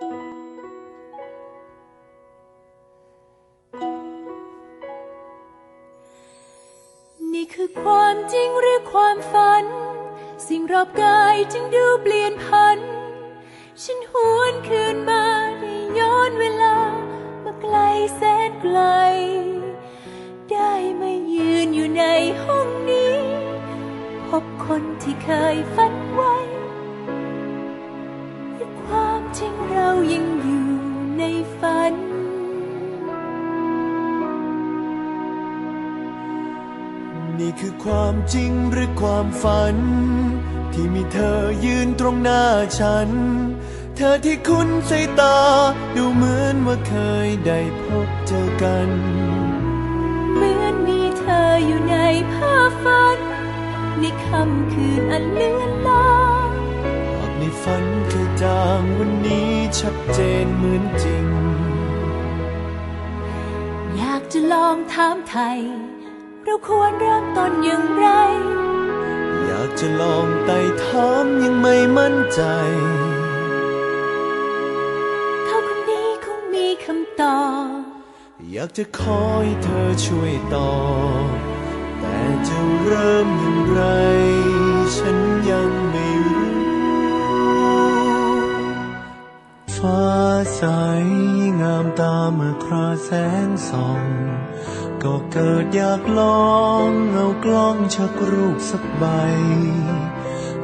นี่คือความจริงหรือความฝัน สิ่งรอบกายจึงดูเปลี่ยนพัน ฉันหวนคืนมาได้ย้อนเวลา มาไกลแสนไกล ได้มายืนอยู่ในห้องนี้ พบคนที่เคยฝันไว้ ยังอยู่ในฝัน นี่คือความจริงหรือความฝัน ที่มีเธอยืนตรงหน้าฉัน เธอที่คุ้นสายตา ดูเหมือนว่าเคยได้พบเจอกัน เหมือนมีเธออยู่ในภาพฝัน ในค่ำคืนอันเลือนลางหากในฝันเคยจางวันนี้ชัดเจนเหมือนจริง อยากจะลองถามไทย เราควรเริ่มต้นอย่างไร อยากจะลองไต่ถามยังไม่มั่นใจเขาคนนี้คงมีคำตอบอยากจะขอให้เธอช่วยตอบแต่จะเริ่มอย่างไร ฟ้าใสงามตาเมื่อคราแสงส่อง ก็เกิดอยากลองเอากล้องชักรูปสักใบ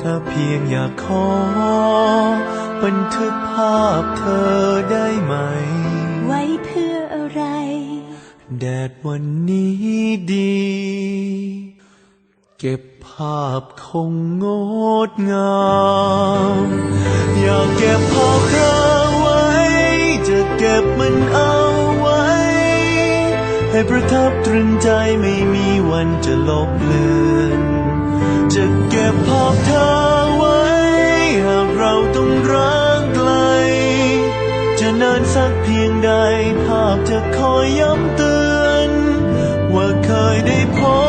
ถ้าเพียงอยากขอ บันทึกภาพเธอได้ไหม ไว้เพื่ออะไร แดดวันนี้ดี เก็บภาพคงงดงาม อยากเก็บภาพเธอ ก็บมันเอาไว้ ให้ประทับตรึงใจไม่มีวันจะลบเลือนจะเก็บภาพเธอไว้ หากเราต้องร้างไกล จะนานสักเพียงใด ภาพจะคอยย้ำเตือน ว่าเคยได้พบ